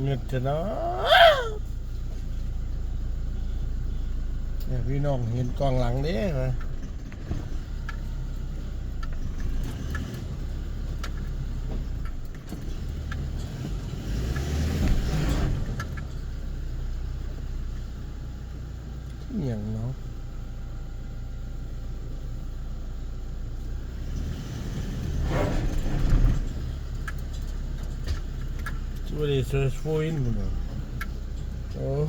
เงินจะนะเนี่ยพี่น้องเห็นกล้องหลังนี้ไหม Böyle söz bu oyun mu? Oh.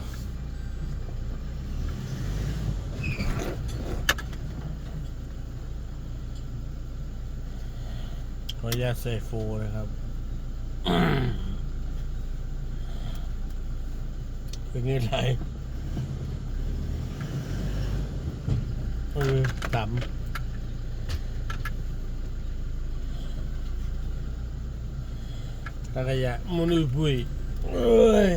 Well, yes, they forward it up. เป็นยังไงเออต่ำ ตะกยะมุนุยปุยเอ้ย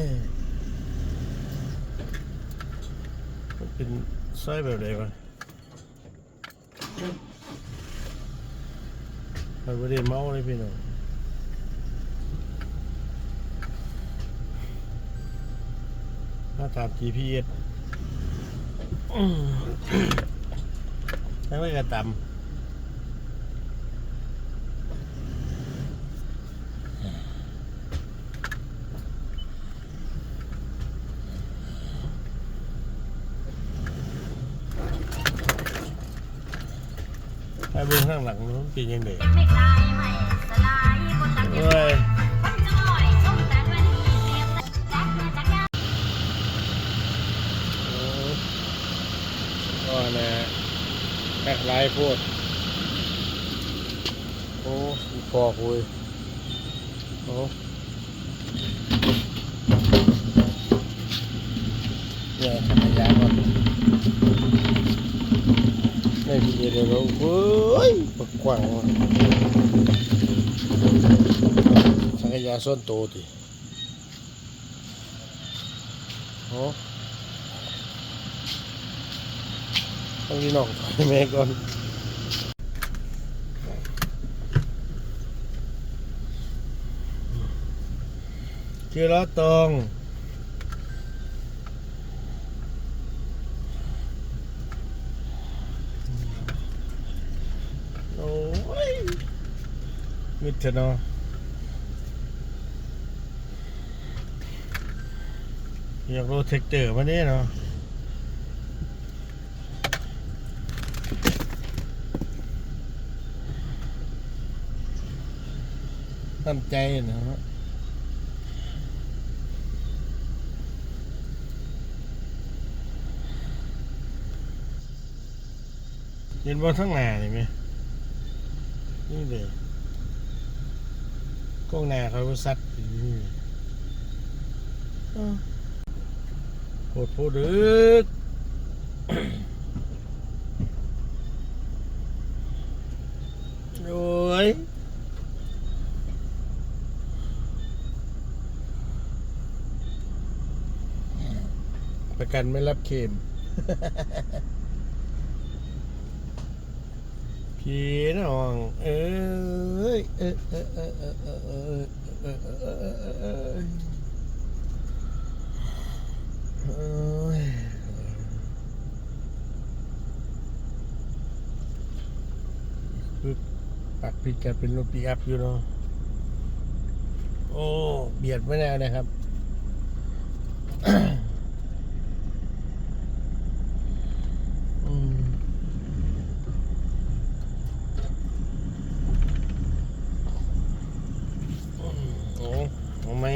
มันเป็นไส้แบบไหนวะมันไม่ได้เมาเลยพี่น้องถ้าตาม GPS อืมแล้วไม่กระตำไเบื้องข้างหลังนู้นเป็นยังไงเฮ้ยก็นะแค่ไล่พูดโอ้พอคุยโอ้เดี๋ยขยายหมด này thì để nó với bậc quảng sang cái nhà xuân tổ thì đó không đi nòng phải mẹ con chưa lá tường. มิดเถอะเนาะอยากรู้เทคเตอร์มาเนี่ยเนาะตั้งใจนะฮะเห็นบนทั้งหน้านี่ไหมนี่เลย กล้องหน้าเขาก็ซัดอยู่นี่อ้าวโคตรโพดึกโอ้ยประกันไม่รับเข็มพี่น้อง เอ้ยเอ้ ยเอ้ยเอ้ยเอ้ยเอ้ยเอ้ยเอ้ยเอ้ยเอ้ยเอ้ยปึ๊บปักผิดกันเป็นรถปีอัพอยู่เนาะโอ้ เบียดไม่แน่นะครับ อืมอืมโอ้เอาไหม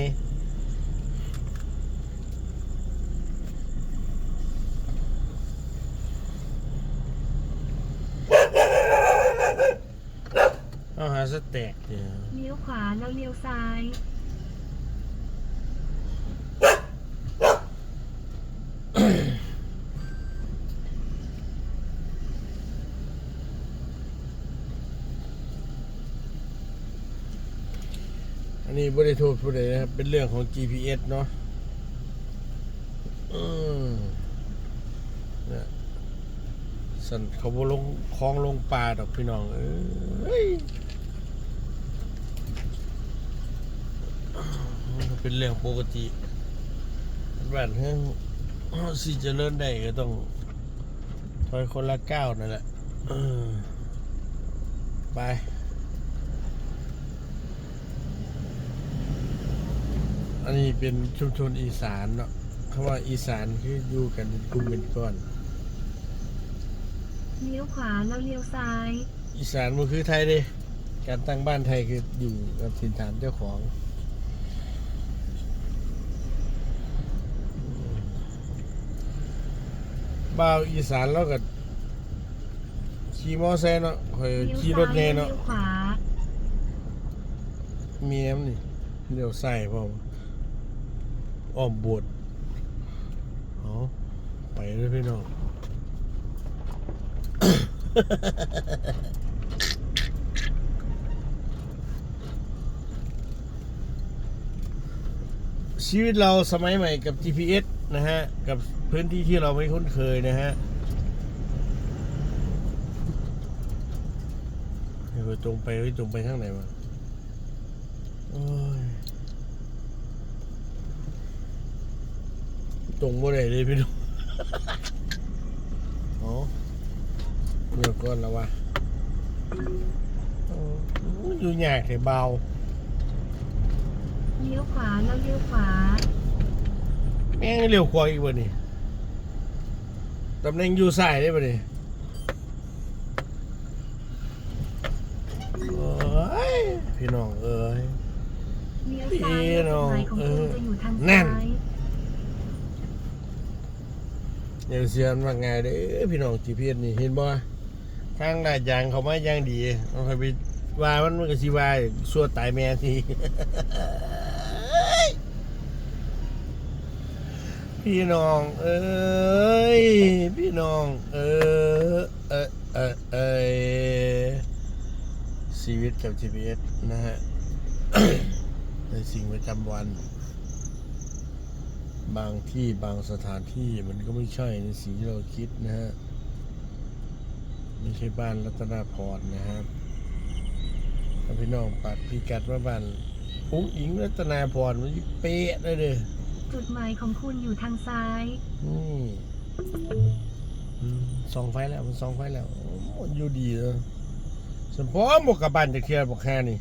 เอาหาสเต็กเดี๋ยวเลี้ยวขวาแล้วเลี้ยวซ้าย อันนี้บริโทษผู้ใดนะครับ เป็นเรื่องของ GPS เนาะอืมเนี่ยสันเขาบ่ลงคลองลงปลาดอกพี่น้อง เอ้ย เป็นเรื่องปกติบ้านเฮืองสิเจริญได้ก็ต้องถอยคนละก้าวนั่นแหละเออไปอันนี้เป็นชุมชนอีสานเนาะคำว่าอีสานคืออยู่กันเป็นกลุ่มเป็นก้อนเลี้ยวขวาแล้วเลี้ยวซ้าย อีสานมันคือไทยเด้การตั้งบ้านไทยคืออยู่กับถิ่นฐานเจ้าของ บ่าวอีสานแล้วก็ขี่มอไซค์เนาะคอยขี่รถยแน่เนาะเลี้ยวขวาเมียมนี่เดี๋ยวใส่พ่อมอ้อมโบดเอาไปเลยพี่น้องชีวิตเราสมัยใหม่กับ GPS นะฮะ กับ พื้นที่ที่เราไม่คุ้นเคยนะฮะเดี๋ยวตรงไปเฮ้ยตรงไปข้างไหนวะโอ้ยตรงบ่ได้เลยพี่น้องอ๋อเดี๋ยวก่อนแล้ววะโอ้ยอยู่ยากแต่เบาเลี้ยวขวาแล้วเลี้ยวขวา แม่งเร็วกว่าอีกวันนี้ ตำแหน่งอยู่ซ้ายได้ป่ะนี่โอ้ยพี่น้องเอ้ย เลี้ยวซ้ายพี่น้องจุดหมายของคุณจะอยู่ทางนั่ซ้านยเดี๋ยวเสียนว่าไงเด้อพี่น้องจีเพียนี่เห็นบ่ทางลาดยางเขามาอย่างดีเอาไปว่ามันมันก็สิว่าสัวตายแม่ทีพี่น้อง เอ้ยพี่ น้อง เออ เออเออเอยชีวิตกับ GPS นะฮะ ในสิ่งประจำวัน บางที่บางสถานที่มันก็ไม่ใช่ในสิ่งที่เราคิดนะฮะ ไม่ใช่บ้านรัตนาพรนะครับถ้าพี่น้องปักพี่กัดว่าบ้านอุ้งอิงรัตนาพรมันสิเป๊ะเลยเด้อจุดหมายของคุณอยู่ทางซ้ายนี่อืม สองไฟแล้วมันสองไฟแล้วมันอยู่ดีเลยสมพอหมกกับบ้านจากเทียบอกแค่นี่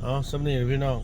เอาสำนีเลยพี่น้อง